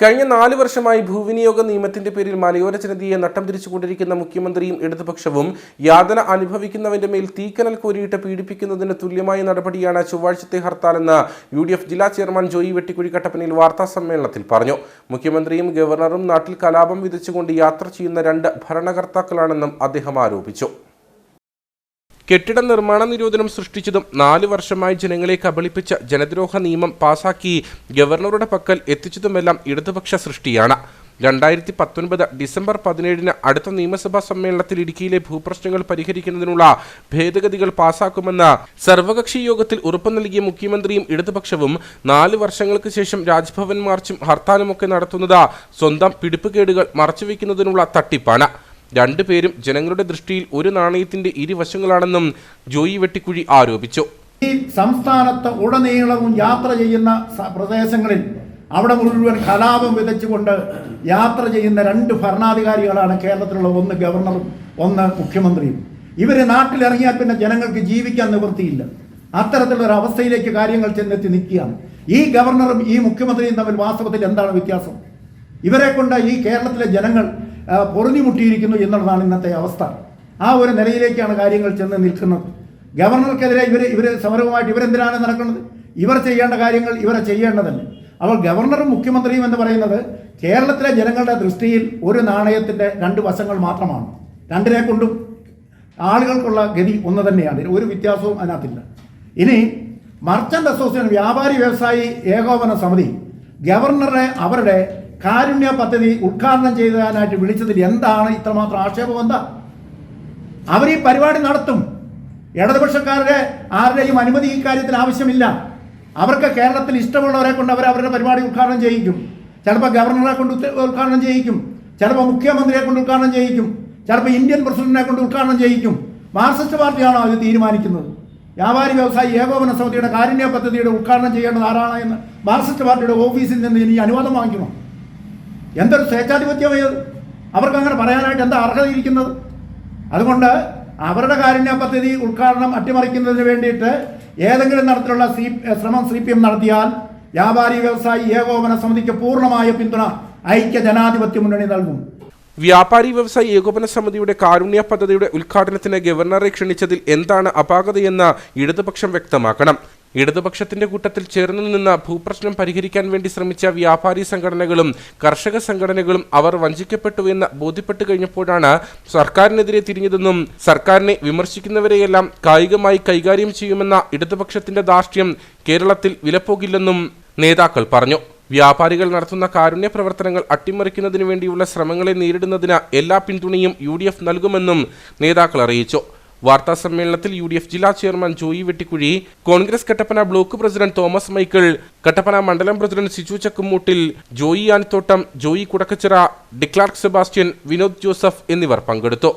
കഴിഞ്ഞ നാല് വർഷമായി ഭൂവിനിയോഗ നിയമത്തിന്റെ പേരിൽ മലയോര ജനതയെ നട്ടം തിരിച്ചുകൊണ്ടിരിക്കുന്ന മുഖ്യമന്ത്രിയും ഇടതുപക്ഷവും യാതന അനുഭവിക്കുന്നവന്റെ മേൽ തീക്കനൽ കോരിയിട്ട് പീഡിപ്പിക്കുന്നതിന് തുല്യമായ നടപടിയാണ് ചൊവ്വാഴ്ചത്തെ ഹർത്താലെന്ന് യു ഡി എഫ് ജില്ലാ ചെയർമാൻ ജോയി വെട്ടിക്കുഴി കട്ടപ്പനയിൽ വാർത്താ സമ്മേളനത്തിൽ പറഞ്ഞു. മുഖ്യമന്ത്രിയും ഗവർണറും നാട്ടിൽ കലാപം വിതച്ചുകൊണ്ട് യാത്ര ചെയ്യുന്ന രണ്ട് ഭരണകർത്താക്കളാണെന്നും അദ്ദേഹം ആരോപിച്ചു. കെട്ടിട നിർമ്മാണ നിരോധനം സൃഷ്ടിച്ചതും നാല് വർഷമായി ജനങ്ങളെ കബളിപ്പിച്ച ജനദ്രോഹ നിയമം പാസാക്കി ഗവർണറുടെ പക്കൽ എത്തിച്ചതുമെല്ലാം ഇടതുപക്ഷ സൃഷ്ടിയാണ്. രണ്ടായിരത്തി പത്തൊൻപത് ഡിസംബർ പതിനേഴിന് അടുത്ത നിയമസഭാ സമ്മേളനത്തിൽ ഇടുക്കിയിലെ ഭൂപ്രശ്നങ്ങൾ പരിഹരിക്കുന്നതിനുള്ള ഭേദഗതികൾ പാസാക്കുമെന്ന് സർവകക്ഷി യോഗത്തിൽ ഉറപ്പു നൽകിയ മുഖ്യമന്ത്രിയും ഇടതുപക്ഷവും നാല് വർഷങ്ങൾക്ക് ശേഷം രാജ്ഭവൻ മാർച്ചും ഹർത്താലുമൊക്കെ നടത്തുന്നത് സ്വന്തം പിടിപ്പുകേടുകൾ മറച്ചുവെക്കുന്നതിനുള്ള തട്ടിപ്പാണ്. രണ്ടുപേരും ജനങ്ങളുടെ ദൃഷ്ടിയിൽ ഒരു നാണയത്തിന്റെ ഇരുവശങ്ങളാണെന്നും ജോയി വെട്ടിക്കുഴി ആരോപിച്ചു. ഈ സംസ്ഥാനത്ത് ഉടനീളവും യാത്ര ചെയ്യുന്ന പ്രദേശങ്ങളിൽ അവിടെ മുഴുവൻ കലാപം വിതച്ചുകൊണ്ട് യാത്ര ചെയ്യുന്ന രണ്ട് ഭരണാധികാരികളാണ് കേരളത്തിലുള്ള ഒന്ന് ഗവർണറും ഒന്ന് മുഖ്യമന്ത്രിയും. ഇവർ നാട്ടിലിറങ്ങിയാൽ പിന്നെ ജനങ്ങൾക്ക് ജീവിക്കാൻ നിവൃത്തിയില്ല. അത്തരത്തിലുള്ള അവസ്ഥയിലേക്ക് കാര്യങ്ങൾ ചെന്നെത്തി നിൽക്കുകയാണ്. ഈ ഗവർണറും ഈ മുഖ്യമന്ത്രിയും തമ്മിൽ വാസ്തവത്തിൽ എന്താണ് വ്യത്യാസം? ഇവരെ കൊണ്ട് ഈ കേരളത്തിലെ ജനങ്ങൾ ആ, പൊറുതിമുട്ടിയിരിക്കുന്നു എന്നുള്ളതാണ് ഇന്നത്തെ അവസ്ഥ. ആ ഒരു നിലയിലേക്കാണ് കാര്യങ്ങൾ ചെന്ന് നിൽക്കുന്നത്. ഗവർണർക്കെതിരെ ഇവർ ഇവർ സമരവുമായിട്ട് ഇവരെന്തിനാണ് നടക്കുന്നത്? ഇവർ ചെയ്യേണ്ട കാര്യങ്ങൾ ഇവരെ ചെയ്യേണ്ടതല്ലേ? അപ്പോൾ ഗവർണറും മുഖ്യമന്ത്രിയും എന്ന് പറയുന്നത് കേരളത്തിലെ ജനങ്ങളുടെ ദൃഷ്ടിയിൽ ഒരു നാണയത്തിന്റെ രണ്ട് വശങ്ങൾ മാത്രമാണ്. രണ്ടിനെ കൊണ്ടും ആളുകൾക്കുള്ള ഗതി ഒന്ന് തന്നെയാണ്. ഒരു വ്യത്യാസവും അതിനകത്തില്ല. ഇനി മർച്ചന്റ് അസോസിയേഷൻ വ്യാപാരി വ്യവസായി ഏകോപന സമിതി ഗവർണറെ അവരുടെ കാരുണ്യ പദ്ധതി ഉദ്ഘാടനം ചെയ്തതിനായിട്ട് വിളിച്ചതിൽ എന്താണ് ഇത്രമാത്രം ആക്ഷേപം എന്താ അവർ ഈ പരിപാടി നടത്തും. ഇടതുപക്ഷക്കാരുടെ ആരുടെയും അനുമതി ഈ കാര്യത്തിൽ ആവശ്യമില്ല. അവർക്ക് കേരളത്തിൽ ഇഷ്ടമുള്ളവരെ കൊണ്ട് അവർ അവരുടെ പരിപാടി ഉദ്ഘാടനം ചെയ്യിക്കും. ചിലപ്പോൾ ഗവർണറെ കൊണ്ട് ഉദ്ഘാടനം ചെയ്യിക്കും. ചിലപ്പോൾ മുഖ്യമന്ത്രിയെ കൊണ്ട് ഉദ്ഘാടനം ചെയ്യിക്കും. ചിലപ്പോൾ ഇന്ത്യൻ പ്രസിഡന്റിനെ കൊണ്ട് ഉദ്ഘാടനം ചെയ്യിക്കും. മാർക്സിസ്റ്റ് പാർട്ടിയാണോ അത് തീരുമാനിക്കുന്നത്? വ്യാപാരി വ്യവസായി ഏകോപന സമിതിയുടെ കാരുണ്യ പദ്ധതിയുടെ ഉദ്ഘാടനം ചെയ്യേണ്ടത് ആരാണ് എന്ന് മാർക്സിസ്റ്റ് പാർട്ടിയുടെ ഓഫീസിൽ നിന്ന് ഇനി അനുവാദം വാങ്ങിക്കണം? എന്തൊരു സ്വേച്ഛാധിപത്യമായത് അവർക്ക് അങ്ങനെ പറയാനായിട്ട് എന്താ അർഹത ഇരിക്കുന്നത് അതുകൊണ്ട് അവരുടെ കാരുണ്യ പദ്ധതി ഉദ്ഘാടനം അട്ടിമറിക്കുന്നതിന് വേണ്ടിയിട്ട് ഏതെങ്കിലും തരത്തിലുള്ള സി ശ്രമം സി പി എം നടത്തിയാൽ വ്യാപാരി വ്യവസായി ഏകോപന സമിതിക്ക് പൂർണമായ പിന്തുണ ഐക്യ ജനാധിപത്യ മുന്നണി നൽകും. വ്യാപാരി വ്യവസായി ഏകോപന സമിതിയുടെ കാരുണ്യ പദ്ധതിയുടെ ഉദ്ഘാടനത്തിന് ഗവർണറെ ക്ഷണിച്ചതിൽ എന്താണ് അപാകതയെന്ന് ഇടതുപക്ഷം വ്യക്തമാക്കണം. ഇടതുപക്ഷത്തിന്റെ കൂട്ടത്തിൽ ചേർന്നു നിന്ന് ഭൂപ്രശ്നം പരിഹരിക്കാൻ വേണ്ടി ശ്രമിച്ച വ്യാപാരി സംഘടനകളും കർഷക സംഘടനകളും അവർ വഞ്ചിക്കപ്പെട്ടു എന്ന് ബോധ്യപ്പെട്ടു കഴിഞ്ഞപ്പോഴാണ് സർക്കാരിനെതിരെ തിരിഞ്ഞതെന്നും സർക്കാരിനെ വിമർശിക്കുന്നവരെയെല്ലാം കായികമായി കൈകാര്യം ചെയ്യുമെന്ന ഇടതുപക്ഷത്തിന്റെ ധാർഷ്ട്യം കേരളത്തിൽ വിലപ്പോകില്ലെന്നും നേതാക്കൾ പറഞ്ഞു. വ്യാപാരികൾ നടത്തുന്ന കാരുണ്യ പ്രവർത്തനങ്ങൾ അട്ടിമറിക്കുന്നതിനു വേണ്ടിയുള്ള ശ്രമങ്ങളെ നേരിടുന്നതിന് എല്ലാ പിന്തുണയും യു നൽകുമെന്നും നേതാക്കൾ അറിയിച്ചു. വാർത്താ സമ്മേളനത്തിൽ യു ഡി എഫ് ജില്ലാ chairman Joy Vettikuzhy Congress Kattappana block president Thomas Michael Kattappana മണ്ഡലം പ്രസിഡന്റ് സിജു ചക്കുമൂട്ടിൽ ജോയി ആനത്തോട്ടം ജോയി കുടക്കച്ചിറ ഡിക്ലാർക്ക് സെബാസ്റ്റ്യൻ വിനോദ് ജോസഫ് എന്നിവർ പങ്കെടുത്തു.